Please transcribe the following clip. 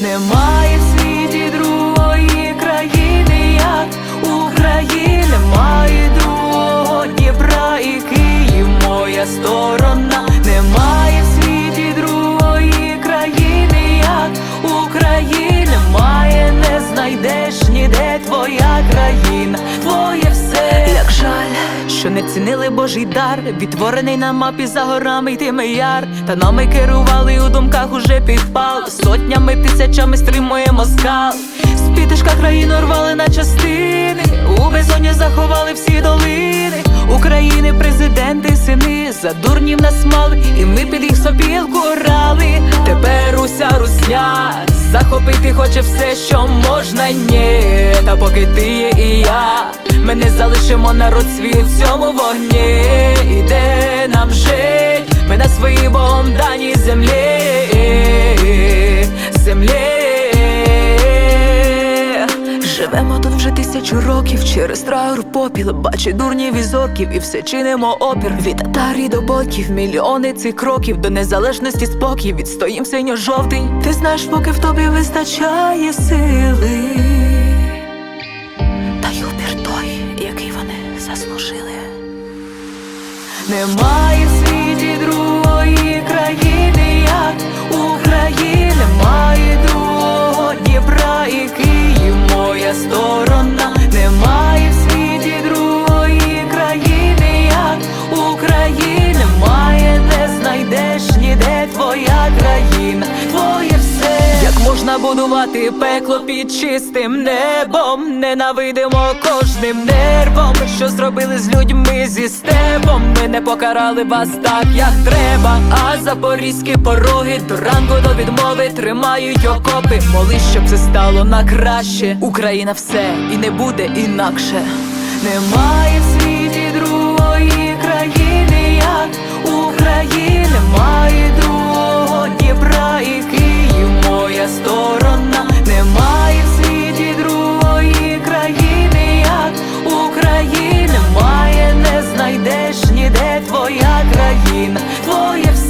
Немає в світі другої країни, як України, має другого Дніпра і Київ, моя сторона. Немає в світі другої країни, як України, має, не знайдеш ніде твоя країна, що не цінили Божий дар, відтворений на мапі за горами йтиме яр. Та нами керували у думках уже підпал. Сотнями, тисячами стримуємо скал. З підишка країну рвали на частини. У безоні заховали всі долини. України, президенти, сини, за дурнів нас мали, і захопити хоче все, що можна, ні. Та поки ти є і я, ми не залишимо народ свій у цьому вогні. Іде нам жить, ми на своїй богом даній землі, Живемо тут вже тисячу років. Через траур попіл Бачи дурнів і зорків і все чинимо опір. Від татарі до ботів, мільйони цих кроків. До незалежності спокій, відстоїм синьо-жовтий. Ти знаєш, поки в тобі вистачає сили. Та й упір той, який вони заслужили. Немає в світі другої країни, Як можна будувати пекло під чистим небом, ненавидимо кожним нервом, що зробили з людьми зі степом. Ми не покарали вас так, як треба. А запорізькі пороги до ранку до відмови тримають окопи. Моли, щоб це стало на краще. Україна все і не буде інакше. Немає в твоя країна, твоє все.